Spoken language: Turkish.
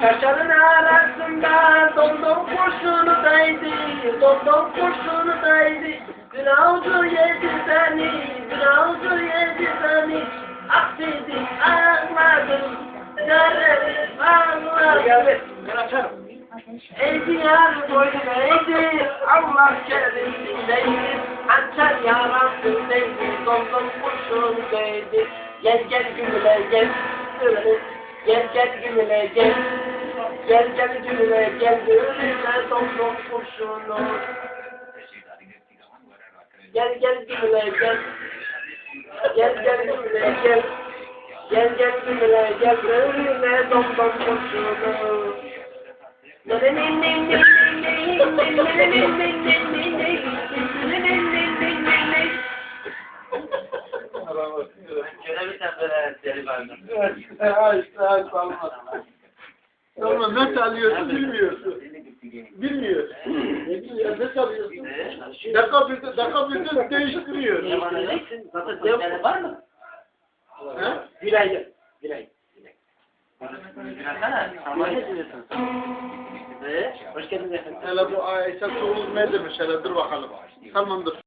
Kaşarın arasında domdom kurşunu daydı, domdom kurşunu daydı. Günahcı yedi seni, günahcı yedi seni. Ah dedi, ağladım, yarım ağladım. Ey diyar boyun eğdi, Allah kerimindeydi. Hançer yarasındaydı, domdom kurşun değdi. Gel gel gümüle gel, gel gel gümüle gel. Gel gel gümüle gel, gümüle domdom kurşunu. Gel gel gümüle gel. Gel gel gümüle gel. Gel gel gümüle gel, gümüle domdom kurşunu. Ama ne çalıyorsun bilmiyorsun. Bilmiyorsun. Ne bilmiyorsun, ne çalıyorsun? Dakika bir de, dakika bir de değiştiriyor. var mı? He? Geldiniz efendim. Hele bu esas oğul ne demiş hele dur bakalım. Tamam dur.